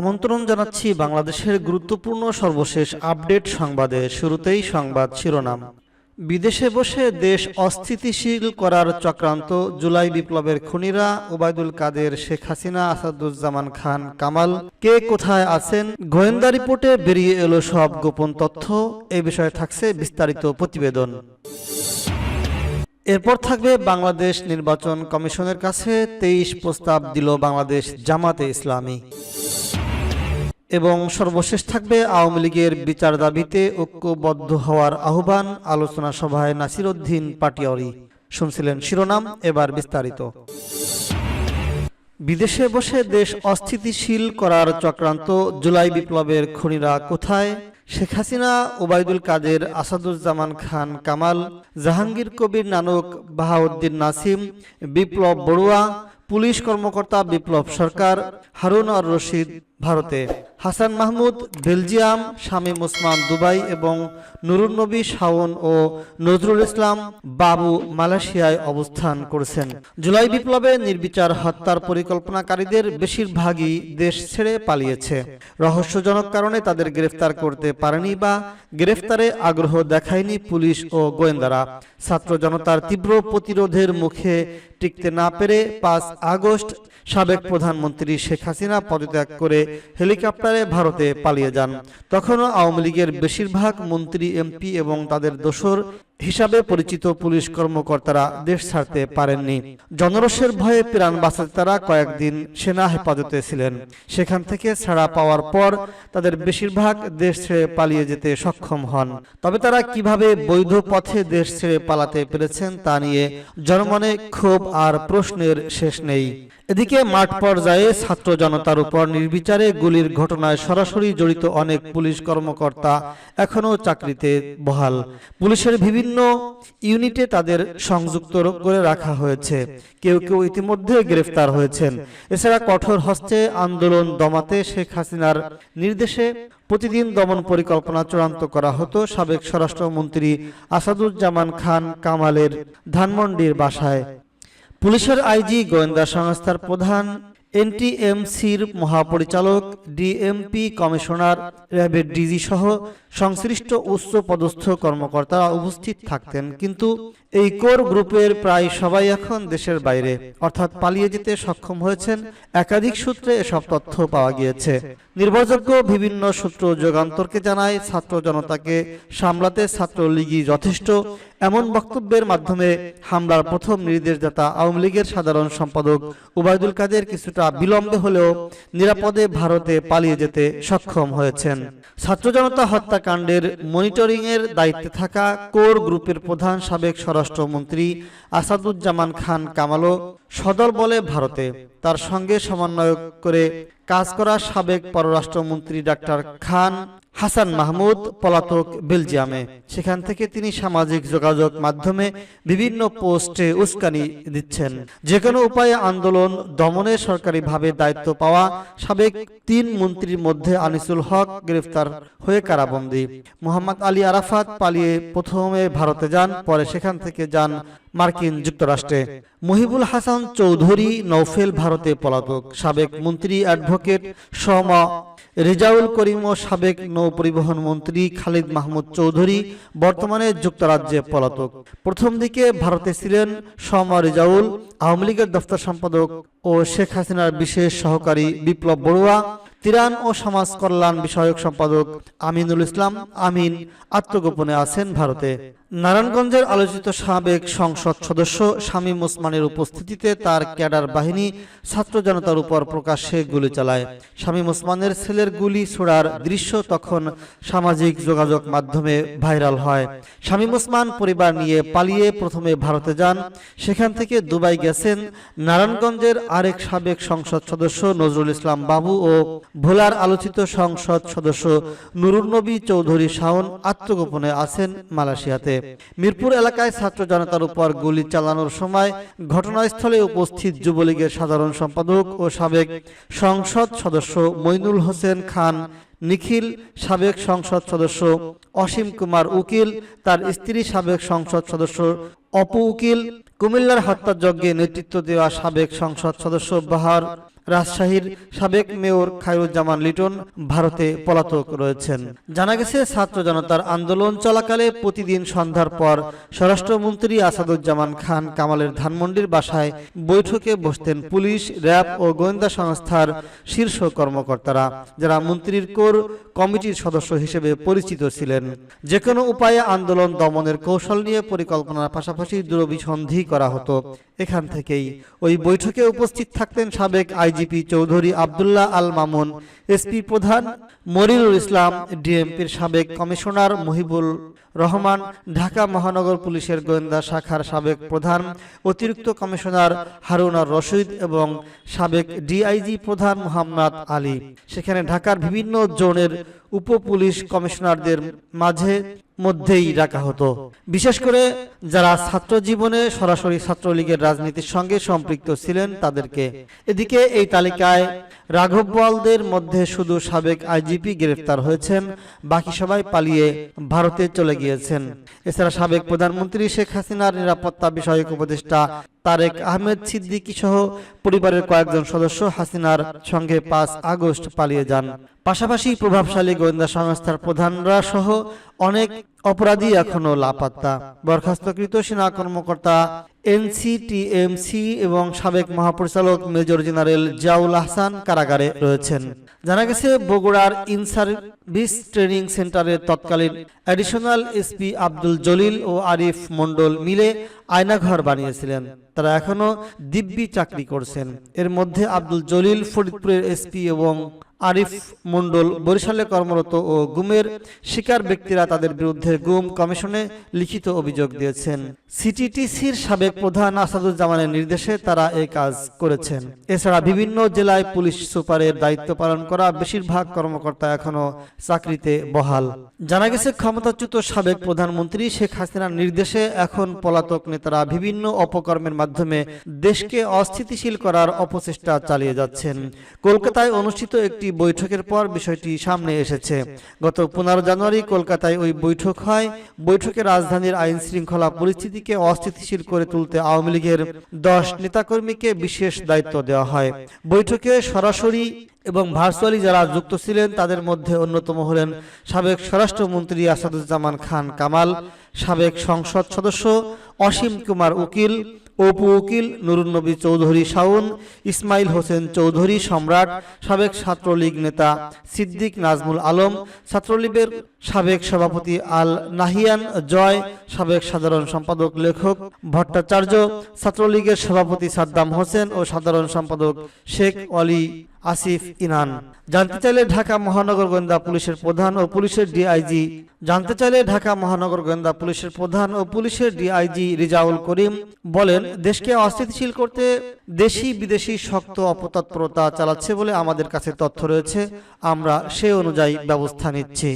আমন্ত্রণ জানাচ্ছি বাংলাদেশের গুরুত্বপূর্ণ সর্বশেষ আপডেট সংবাদে। শুরুতেই সংবাদ শিরোনাম। বিদেশে বসে দেশ অস্থিতিশীল করার চক্রান্ত জুলাই বিপ্লবের খুনিরা ওবায়দুল কাদের, শেখ হাসিনা, আসাদুজ্জামান খান, কামাল, কে কোথায় আছেন? গোয়েন্দা রিপোর্টে বেরিয়ে এলো সব গোপন তথ্য। এ বিষয়ে থাকছে বিস্তারিত প্রতিবেদন। এরপর থাকবে বাংলাদেশ নির্বাচন কমিশনের কাছে তেইশ প্রস্তাব দিল বাংলাদেশ জামাতে ইসলামী। এবং সর্বশেষ থাকবে আওয়ামী লীগের বিচার দাবিতে ঐক্যবদ্ধ হওয়ার আহ্বান আলোচনা সভায় নাসির উদ্দিন পাটিয়ারি। শুনছিলেন শিরোনাম, এবার বিস্তারিত। বিদেশে বসে দেশ অস্থিতিশীল করার চক্রান্ত জুলাই বিপ্লবের খুনিরা কোথায়? শেখ হাসিনা, ওবায়দুল কাদের, আসাদুজ্জামান খান কামাল, জাহাঙ্গীর কবির নানক, বাহাউদ্দিন নাসিম, বিপ্লব বড়ুয়া, পুলিশ কর্মকর্তা বিপ্লব সরকার, হারুন আর রশিদ, ভারতে। হাসান মাহমুদ, বেলজিয়াম, শামীম ওসমান দুবাই এবং নুরুন নবী শাওন ও নজরুল ইসলাম বাবু মালয়েশিয়ায় অবস্থান করেছেন। জুলাই বিপ্লবে নির্বিচার হত্যার পরিকল্পনাকারীদের বেশিরভাগই দেশ ছেড়ে পালিয়েছে। রহস্যজনক কারণে তাদের গ্রেফতার করতে পারেনি বা গ্রেফতারে আগ্রহ দেখায়নি পুলিশ ও গোয়েন্দারা। ছাত্র জনতার তীব্র প্রতিরোধের মুখে টিকতে না পেরে পাঁচ আগস্ট সাবেক প্রধানমন্ত্রী শেখ হাসিনা পদত্যাগ করে হেলিকপ্টারে ভারতে পালিয়ে যান। তখনও আওয়ামী লীগের বেশিরভাগ মন্ত্রী এমপি এবং তাদের দোসর হিসাবে পরিচিত পুলিশ কর্মকর্তারা দেশ ছাড়তে পারেননি। জনরসের ভয়ে প্রাণ বাঁচাতে তারা কয়েকদিন সেনা হেফাজতে ছিলেন। সেখান থেকে ছাড়া পাওয়ার পর তাদের বেশিরভাগ দেশ ছেড়ে পালিয়ে যেতে সক্ষম হন। তবে তারা কীভাবে বৈধ পথে দেশ ছেড়ে পালাতে পেরেছেন তা নিয়ে জনমনে ক্ষোভ আর প্রশ্নের শেষ নেই এদিকে মাঠ পর্যায়ে ছাত্র জনতার উপর নির্বিচারে গুলির ঘটনায় সরাসরি জড়িত অনেক পুলিশ কর্মকর্তা এখনও চাকরিতে বহাল। পুলিশের বিভিন্ন ইউনিটে তাদের সংযুক্ত করে রাখা হয়েছে। কেউ কেউ ইতিমধ্যে গ্রেফতার হয়েছেন। এছাড়া কঠোর হস্তে আন্দোলন দমাতে শেখ হাসিনার নির্দেশে প্রতিদিন দমন পরিকল্পনা চূড়ান্ত করা হতো সাবেক স্বরাষ্ট্রমন্ত্রী আসাদুজ্জামান খান কামালের ধানমন্ডির বাসায়। পুলিশের আইজি গোয়েন্দা সংস্থার প্রধান এনটিএমসির মহাপরিচালক, ডিএমপি কমিশনার, র্যাবের ডিজি সহ সংশ্লিষ্ট উচ্চ পদস্থ কর্মকর্তারা উপস্থিত থাকতেন। কিন্তু এই কোর গ্রুপের প্রায় সবাই এখন দেশের বাইরে, অর্থাৎ পালিয়ে যেতে সক্ষম হয়েছেন। একাধিক সূত্রে এসব তথ্য পাওয়া গিয়েছে। নির্ভরযোগ্য বিভিন্ন সূত্র যোগান্তরকে জানায়, ছাত্র জনতাকে সামলাতে ছাত্রলীগই যথেষ্ট। এমন বক্তব্যের মাধ্যমে হামলার প্রথম নির্দেশদাতা আওয়ামী লীগের সাধারণ সম্পাদক উবায়দুল কাদের কিছুটা বিলম্বে হলেও নিরাপদে ভারতে পালিয়ে যেতে সক্ষম হয়েছেন। ছাত্র জনতা হত্যাকাণ্ডের মনিটরিং এর দায়িত্বে থাকা কোর গ্রুপের প্রধান সাবেক স্বরাষ্ট্রমন্ত্রী আসাদুজ্জামান খান কামালও সদল বলে ভারতে। তার সঙ্গে সমন্বয় করে কাজ করা সাবেক পররাষ্ট্রমন্ত্রী ডাক্তার খান হাসান মাহমুদ পলাতক বেলজিয়ামে। সেখান থেকে তিনি সামাজিক যোগাযোগ মাধ্যমে বিভিন্ন পোস্টে উস্কানি দিচ্ছেন। যে কোনো উপায়ে আন্দোলন দমনে সরকারিভাবে দায়িত্ব পাওয়া সাবেক তিন মন্ত্রীর মধ্যে আনিসুল হক গ্রেফতার হয়ে কারাবন্দী। মোহাম্মদ আলী আরাফাত পালিয়ে প্রথমে ভারতে যান পরে সেখান থেকে যান মার্কিন যুক্তরাষ্ট্রে। মহিবুল হাসান চৌধুরী নৌফেল ভারতে পলাতক। সাবেক মন্ত্রী অ্যাডভোকেট সমা রেজাউল করিম ও সাবেক নৌ পরিবহন মন্ত্রী খালিদ মাহমুদ চৌধুরী বর্তমানে যুক্তরাজ্যে পলাতক। প্রথম দিকে ভারতে ছিলেন সমা রেজাউল, আওয়ামী লীগের দফতর সম্পাদক ও শেখ হাসিনার বিশেষ সহকারী বিপ্লব বড়ুয়া, তিরান ও সমাজ কল্যাণ বিষয়ক সম্পাদক আমিনুল ইসলাম আমিন আত্মগোপনে আছেন ভারতে। নারায়ণগঞ্জের আলোচিত সাবেক সংসদ সদস্য শামীম ওসমানের উপস্থিতিতে তার ক্যাডার বাহিনী ছাত্র জনতার উপর প্রকাশ্যে গুলি চালায়। শামীম ওসমানের ছেলের গুলি ছোড়ার দৃশ্য তখন সামাজিক যোগাযোগ মাধ্যমে ভাইরাল হয়। শামীম ওসমান পরিবার নিয়ে পালিয়ে প্রথমে ভারতে যান, সেখান থেকে দুবাই গেছেন নারায়ণগঞ্জের আরেক সাবেক সংসদ সদস্য নজরুল ইসলাম বাবু ও ভোলার আলোচিত সংসদ সদস্য নুরুন নবী চৌধুরী শাওন আত্মগোপনে আছেন মালয়েশিয়াতে। মিরপুর এলাকায় ছাত্র জনতার উপর গুলি চালানোর সময় ঘটনাস্থলে উপস্থিত যুবলীগের সাধারণ সম্পাদক ও সাবেক সংসদ সদস্য মইনুল হোসেন খান, নিখিল সাবেক সংসদ সদস্য অসীম কুমার উকিল, তার স্ত্রী সাবেক সংসদ সদস্য অপু উকিল, কুমিল্লার হত্যাযজ্ঞে নেতৃত্ব দেওয়া সাবেক সংসদ সদস্য বাহার রাজশাহীর সাবেক মেয়র খায়রুজ্জামান লিটন ভারতে পলাতক রয়েছেন। জানা গেছে, ছাত্র জনতার আন্দোলন চলাকালে প্রতিদিন সন্ধ্যার পর স্বরাষ্ট্রমন্ত্রী আসাদুজ্জামান খান কামালের ধানমন্ডির বাসায় বৈঠকে বসতেন পুলিশ, র্যাব ও গোয়েন্দা সংস্থার শীর্ষ কর্মকর্তারা, যারা মন্ত্রীর কোর কমিটির সদস্য হিসেবে পরিচিত ছিলেন। যে কোনো উপায়ে আন্দোলন দমনের কৌশল নিয়ে পরিকল্পনার পাশাপাশি দূরভিসন্ধি করা হতো। এখান থেকেই ওই বৈঠকে উপস্থিত থাকতেন সাবেক আইজিপি চৌধুরী আবদুল্লাহ আল মামুন এসপি প্রধান মরিরুল ইসলাম, ডিএমপির সাবেক কমিশনার মহিবুল রহমান, ঢাকা মহানগর পুলিশের গোয়েন্দা শাখার সাবেক প্রধান অতিরিক্ত কমিশনার হারুনার রশিদ এবং সাবেক ডিআইজি প্রধান মোহাম্মদ আলী। সেখানে ঢাকার বিভিন্ন জোনের উপ পুলিশ কমিশনারদের মাঝে মধ্যেই রাখা হতো। বিশেষ করে যারা ছাত্র জীবনে সরাসরি ছাত্রলীগের রাজনীতির সঙ্গে সম্পৃক্ত ছিলেন তাদেরকে। এদিকে এই তালিকায় রাঘব বোয়ালদের মধ্যে শুধু সাবেক আইজিপি গ্রেফতার হয়েছেন, বাকি সবাই পালিয়ে ভারতে চলে গিয়েছেন। এছাড়া সাবেক প্রধানমন্ত্রী শেখ হাসিনার নিরাপত্তা বিষয়ক উপদেষ্টা তারেক আহমেদ সিদ্দিকী সহ পরিবারের কয়েকজন সদস্য হাসিনার সঙ্গে পাঁচ আগস্ট পালিয়ে যান। পাশাপাশি প্রভাবশালী গোয়েন্দা সংস্থার প্রধানরা সহ অনেক অপরাধী এখনও লাপাত্তা। বরখাস্তকৃত সেনা কর্মকর্তা এনসিটিএমসি এবং সাবেক মহাপরিচালক মেজর জেনারেল জিয়াউল আহসান কারাগারে রয়েছেন। জানা গেছে, বগুড়ার ইনসার্ভিস ট্রেনিং সেন্টারের তৎকালীন অ্যাডিশনাল এসপি আব্দুল জলিল ও আরিফ মন্ডল মিলে আয়নাঘর বানিয়েছিলেন। তারা এখনও দিব্যি চাকরি করছেন। এর মধ্যে আব্দুল জলিল ফরিদপুরের এসপি এবং আরিফ মন্ডল বরিশালে কর্মরত ও গুমের শিকার ব্যক্তিরা তাদের বিরুদ্ধে গুম কমিশনে লিখিত অভিযোগ দিয়েছেন। সিটিটিসির সাবেক প্রধান আসাদুজ্জামানের নির্দেশে তারা এই কাজ করেছেন। এছাড়া বিভিন্ন জেলায় পুলিশ সুপারের দায়িত্ব পালন করা বেশিরভাগ কর্মকর্তা এখনও চাকরিতে বহাল। জানা গেছে, ক্ষমতাচ্যুত সাবেক প্রধানমন্ত্রী শেখ হাসিনার নির্দেশে এখন পলাতক নেতারা বিভিন্ন অপকর্মের মাধ্যমে দেশকে অস্থিতিশীল করার অপচেষ্টা চালিয়ে যাচ্ছেন। কলকাতায় অনুষ্ঠিত একটি বৈঠকের পর বিষয়টি সামনে এসেছে। গত পনেরো জানুয়ারি কলকাতায় ওই বৈঠক হয়। বৈঠকে রাজধানীর আইন শৃঙ্খলা পরিস্থিতিকে অস্থিতিশীল করে তুলতে আওয়ামী লীগের দশ নেতাকর্মীকে বিশেষ দায়িত্ব দেওয়া হয়। বৈঠকে সরাসরি এবং ভার্চুয়ালি যারা যুক্ত ছিলেন, তাদের মধ্যে অন্যতম হলেন সাবেক স্বরাষ্ট্রমন্ত্রী আসাদুজ্জামান খান কামাল, সাবেক সংসদ সদস্য অসীম কুমার উকিল অপু উকিল নুরুন্নবী চৌধুরী শাওন, ইসমাইল হোসেন চৌধুরী সম্রাট, সাবেক ছাত্রলীগ নেতা সিদ্দিক নাজমুল আলম, ছাত্রলীগের সাবেক সভাপতি আল নাহিয়ান জয়, সাবেক সাধারণ সম্পাদক লেখক ভট্টাচার্য, ছাত্রলীগের সভাপতি সাদ্দাম হোসেন ও সাধারণ সম্পাদক শেখ অলি আসিফ ইনান। জানতে চাইলে ঢাকা মহানগর গোয়েন্দা পুলিশের প্রধান ও পুলিশের ডিআইজি। জানতে চাইলে ঢাকা মহানগর গোয়েন্দা পুলিশের প্রধান ও পুলিশের ডিআইজি রিজাউল করিম বলেন, দেশকে অস্থিতিশীল করতে দেশি বিদেশি শক্ত অপতৎপরতা চালাচ্ছে বলে আমাদের কাছে তথ্য রয়েছে। আমরা সে অনুযায়ী ব্যবস্থা নিচ্ছি।